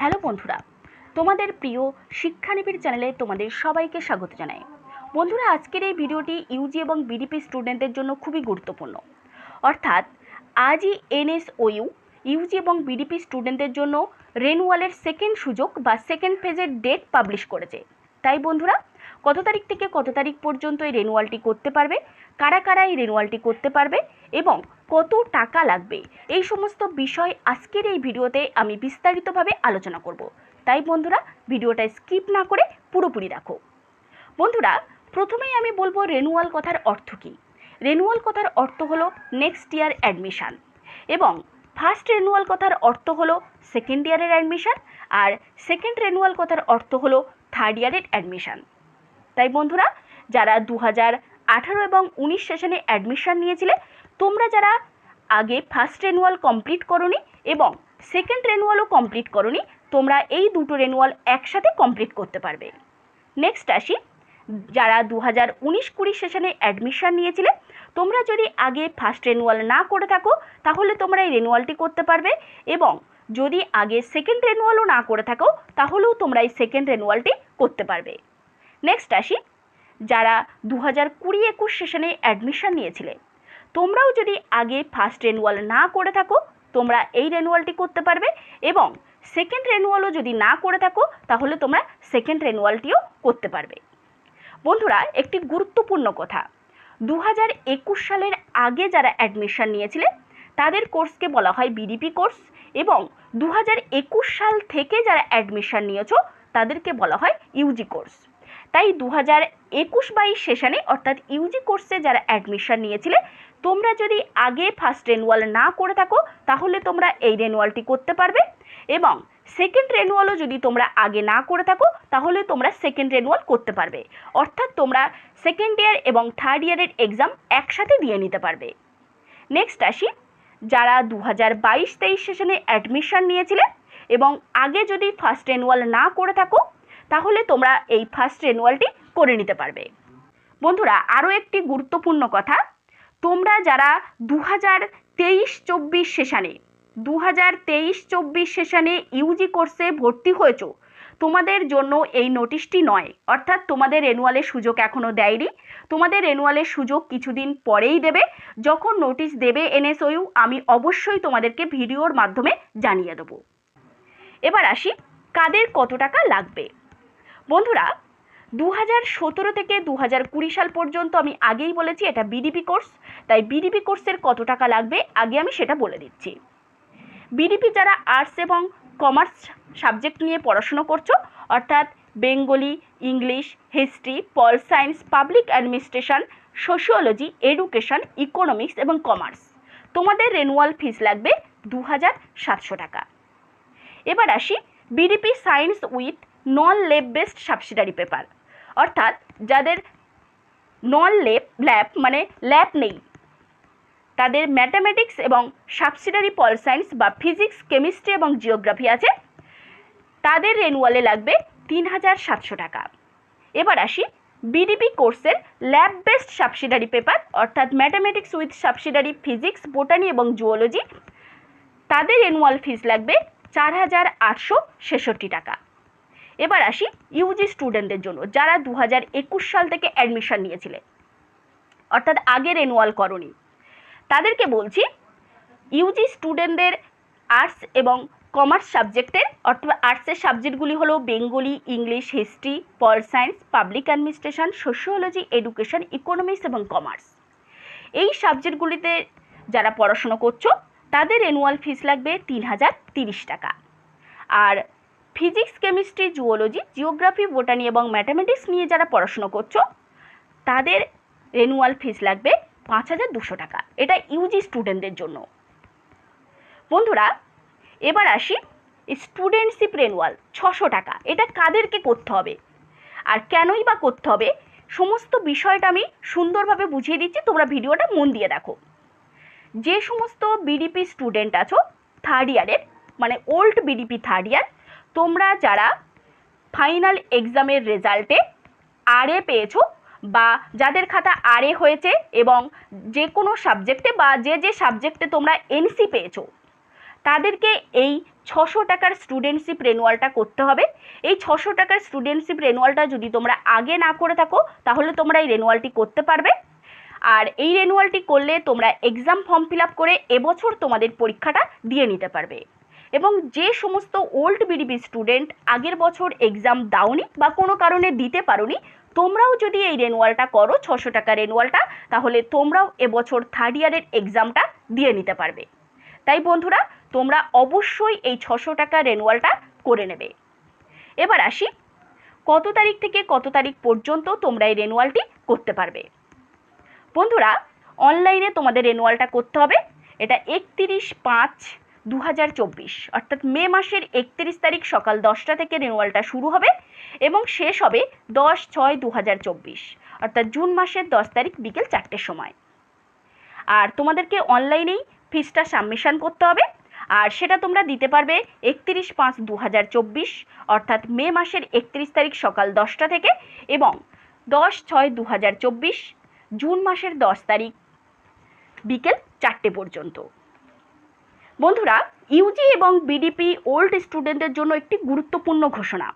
Hello বন্ধুরা, তোমাদের প্রিয় শিক্ষানিবিড় চ্যানেলে তোমাদের সবাইকে স্বাগত জানাই। বন্ধুরা, আজকের এই ভিডিওটি ইউজি এবং বিডিপি স্টুডেন্টদের জন্য খুবই গুরুত্বপূর্ণ। অর্থাৎ, আজই এনএসওইউ, ইউজি এবং বিডিপি স্টুডেন্টদের জন্য রেনুয়ালের সেকেন্ড সুযোগ বা সেকেন্ড ফেজের ডেট পাবলিশ করেছে। তাই বন্ধুরা, কত তারিখ থেকে কত তারিখ পর্যন্ত এই রেনুয়ালটি করতে পারবে, কারা কারা এই রেনুয়ালটি করতে পারবে এবং কত টাকা লাগবে? এই সমস্ত বিষয় আজকের এই ভিডিওতে আমি বিস্তারিতভাবে আলোচনা করব। তাই বন্ধুরা, ভিডিওটা স্কিপ না করে পুরোপুরি রাখো বন্ধুরা, প্রথমেই আমি বলব রেনুয়াল কথার অর্থ কী? রেনুয়াল কথার অর্থ হলো নেক্সট ইয়ার অ্যাডমিশান এবং ফার্স্ট রেনুয়াল কথার অর্থ হলো সেকেন্ড ইয়ারের অ্যাডমিশান আর সেকেন্ড রেনুয়াল কথার অর্থ হলো থার্ড ইয়ারের অ্যাডমিশান তাই বন্ধুরা, যারা দু হাজার আঠারো এবং উনিশ সেশনে অ্যাডমিশান নিয়েছিলে। তোমরা যারা আগে ফার্স্ট রেনুয়াল কমপ্লিট করনি এবং সেকেন্ড রেনুয়ালও কমপ্লিট করনি, তোমরা এই দুটো রেনুয়াল একসাথে কমপ্লিট করতে পারবে। নেক্সট আসি। যারা দু হাজার উনিশ কুড়ি সেশনে অ্যাডমিশান নিয়েছিলে, তোমরা যদি আগে ফার্স্ট রেনুয়াল না করে থাকো, তাহলে তোমরা এই রেনুয়ালটি করতে পারবে এবং যদি আগে সেকেন্ড রেনুয়ালও না করে থাকো, তাহলেও তোমরা এই সেকেন্ড রেনুয়ালটি করতে পারবে। নেক্সট আসি। যারা দু হাজার কুড়ি একুশ সেশনে অ্যাডমিশান নিয়েছিলে। তোমরাও যদি আগে ফার্স্ট রেনুয়াল না করে থাকো, তোমরা এই রেনুয়ালটি করতে পারবে এবং সেকেন্ড রেনুয়ালও যদি না করে থাকো, তাহলে তোমরা সেকেন্ড রেনুয়ালটিও করতে পারবে। বন্ধুরা, একটি গুরুত্বপূর্ণ কথা। দু হাজার একুশ সালের আগে যারা অ্যাডমিশান নিয়েছিলে, তাদের কোর্সকে বলা হয় বিডিপি কোর্স এবং দু হাজার একুশ সাল থেকে যারা অ্যাডমিশান নিয়েছো, তাদেরকে বলা হয় ইউজি কোর্স তাই দু হাজার একুশ বাইশ সেশনে, অর্থাৎ ইউজি কোর্সে যারা অ্যাডমিশান নিয়েছিলে, তোমরা যদি আগে ফার্স্ট রেনুয়াল না করে থাকো, তাহলে তোমরা এই রেনুয়ালটি করতে পারবে। এবং সেকেন্ড রেনুয়ালও যদি তোমরা আগে না করে থাকো, তাহলে তোমরা সেকেন্ড রেনুয়াল করতে পারবে। অর্থাৎ তোমরা সেকেন্ড ইয়ার এবং থার্ড ইয়ারের এক্সাম একসাথে দিয়ে নিতে পারবে। নেক্সট আসি। যারা দু হাজার বাইশ তেইশ সেশনে অ্যাডমিশান নিয়েছিলে, এবং আগে যদি ফার্স্ট রেনুয়াল না করে থাকো তাহলে তোমরা এই ফার্স্ট রেনুয়ালটি করে নিতে পারবে। বন্ধুরা, আরও একটি গুরুত্বপূর্ণ কথা, তোমরা যারা দু হাজার তেইশ চব্বিশ সেশানে দু হাজার তেইশ চব্বিশ সেশানে ইউজি কোর্সে ভর্তি হয়েছো, তোমাদের জন্য এই নোটিশটি নয়। অর্থাৎ তোমাদের রেনুয়ালের সুযোগ এখনও দেয়নি। তোমাদের রেনুয়ালের সুযোগ কিছুদিন পরেই দেবে। যখন নোটিশ দেবে এনএসওইউ আমি অবশ্যই তোমাদেরকে ভিডিওর মাধ্যমে জানিয়ে দেবো। এবার আসি, কাদের কত টাকা লাগবে? বন্ধুরা দু হাজার সতেরো থেকে দু হাজার কুড়ি সাল পর্যন্ত আমি আগেই বলেছি এটা বিডিপি কোর্স তাই বিডিপি কোর্সের কত টাকা লাগবে আগে আমি সেটা বলে দিচ্ছি। বিডিপি যারা আর্টস এবং কমার্স সাবজেক্ট নিয়ে পড়াশুনো করছ, অর্থাৎ Bengali, English history pol science public administration sociology education economics এবং কমার্স তোমাদের রেনুয়াল ফিস লাগবে দু হাজার সাতশো টাকা। এবার আসি বিডিপি সায়েন্স উইথ নন লেপ বেসড সাবসিডারি পেপার অর্থাৎ যাদের নন লেপ ল্যাব মানে ল্যাব নেই। তাদের ম্যাথামেটিক্স এবং সাবসিডারি পল সায়েন্স বা ফিজিক্স কেমিস্ট্রি এবং জিওগ্রাফি আছে। তাদের রেনুয়ালে লাগবে তিন হাজার সাতশো টাকা। এবার আসি বিডিপি কোর্সের ল্যাব বেসড সাবসিডারি পেপার অর্থাৎ mathematics with subsidiary physics botany এবং জুওলজি তাদের রেনুয়াল ফিস লাগবে চার হাজার আটশো ছেষট্টি টাকা। এবার আসি ইউজি স্টুডেন্টদের জন্য, যারা দু হাজার একুশ সাল থেকে অ্যাডমিশন নিয়েছিলে, অর্থাৎ আগে রেনুয়াল করনি। তাদেরকে বলছি ইউজি স্টুডেন্টদের আর্টস এবং কমার্স সাবজেক্টের অর্থাৎ আর্টসের সাবজেক্টগুলি হলো Bengali English history pol science public administration sociology education economics এবং কমার্স এই সাবজেক্টগুলিতে যারা পড়াশুনো করছ, তাদের অ্যানুয়াল ফিস লাগবে তিন হাজার তিরিশ টাকা। আর physics, chemistry, zoology, geography, botany এবং ম্যাথামেটিক্স নিয়ে যারা পড়াশুনো করছ, তাদের রেনুয়াল ফিস লাগবে পাঁচ হাজার দুশো টাকা। এটা ইউজি স্টুডেন্টদের জন্য। বন্ধুরা, এবার আসি স্টুডেন্টশিপ রেনুয়াল ছশো টাকা। এটা কাদেরকে করতে হবে? আর কেনই বা করতে হবে? সমস্ত বিষয়টা আমি সুন্দরভাবে বুঝিয়ে দিচ্ছি, তোমরা ভিডিওটা মন দিয়ে দেখো। যে সমস্ত বিডিপি স্টুডেন্ট আছো থার্ড ইয়ারের মানে ওল্ড বিডিপি থার্ড ইয়ার তোমরা যারা ফাইনাল এক্সামের রেজাল্টে আরে পেয়েছ বা যাদের খাতা আরে হয়েছে এবং যে কোনো সাবজেক্টে বা যে যে সাবজেক্টে তোমরা এনসি পেয়েছ, তাদেরকে এই ছশো টাকার স্টুডেন্টশিপ রেনুয়ালটা করতে হবে। এই ছশো টাকার স্টুডেন্টশিপ রেনুয়ালটা যদি তোমরা আগে না করে থাকো, তাহলে তোমরা এই রেনুয়ালটি করতে পারবে। আর এই রেনুয়ালটি করলে তোমরা এক্সাম ফর্ম ফিল আপ করে এবছর তোমাদের পরীক্ষাটা দিয়ে নিতে পারবে। এবং যে সমস্ত ওল্ড বিডিবি স্টুডেন্ট আগের বছর এক্সাম দাওনি বা কোনো কারণে দিতে পারোনি, তোমরাও যদি এই রেনুয়ালটা করো, ছশো টাকা রেনুয়ালটা তাহলে তোমরাও এবছর থার্ড ইয়ারের এক্সামটা দিয়ে নিতে পারবে। তাই বন্ধুরা, তোমরা অবশ্যই এই ছশো টাকা রেনুয়ালটা করে নেবে। এবার আসি, কত তারিখ থেকে কত তারিখ পর্যন্ত তোমরা এই রেনুয়ালটি করতে পারবে? বন্ধুরা অনলাইনে তোমাদের রেনুয়ালটা করতে হবে। এটা একতিরিশ পাঁচ দু হাজার চব্বিশ, অর্থাৎ মে মাসের একত্রিশ তারিখ সকাল দশটা থেকে রেনুয়ালটা শুরু হবে এবং শেষ হবে দশ ছয় দু অর্থাৎ জুন মাসের দশ তারিখ বিকেল চারটের সময়। আর তোমাদেরকে অনলাইনেই ফিসটা সাবমিশন করতে হবে। আর সেটা তোমরা দিতে পারবে একত্রিশ পাঁচ দু অর্থাৎ মে মাসের একত্রিশ তারিখ সকাল দশটা থেকে এবং দশ ছয় দু জুন মাসের দশ তারিখ বিকেল চারটে পর্যন্ত। বন্ধুরা ইউজি এবং বিডিপি ওল্ড স্টুডেন্টদের জন্য একটি গুরুত্বপূর্ণ ঘোষণা।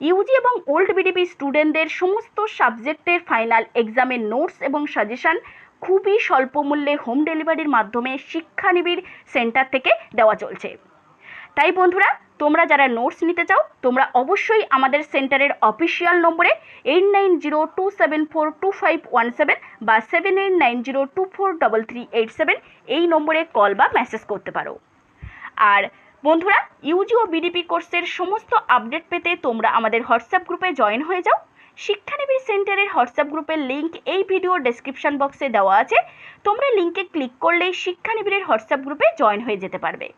ইউজি এবং ওল্ড বিডিপি স্টুডেন্টদের সমস্ত সাবজেক্টের ফাইনাল এক্সামের নোটস এবং সাজেশান খুবই স্বল্প মূল্যে হোম ডেলিভারির মাধ্যমে শিক্ষানিবিড় সেন্টার থেকে দেওয়া চলছে। তাই বন্ধুরা, তোমরা যারা নোটস নিতে চাও, তোমরা অবশ্যই আমাদের সেন্টারের অফিসিয়াল নম্বরে eight nine zero two seven four two five one seven বা seven eight nine zero two four double three eight seven এই নম্বরে কল বা মেসেজ করতে পারো। আর বন্ধুরা ইউজি ও বিডিপি কোর্সের সমস্ত আপডেট পেতে তোমরা আমাদের হোয়াটসঅ্যাপ গ্রুপে জয়েন হয়ে যাও। শিক্ষানিবিড় সেন্টারের হোয়াটসঅ্যাপ গ্রুপের লিঙ্ক এই ভিডিওর ডেসক্রিপশন বক্সে দেওয়া আছে। তোমরা লিঙ্কে ক্লিক করলেই শিক্ষানিবিড়ের হোয়াটসঅ্যাপ গ্রুপে জয়েন হয়ে যেতে পারবে।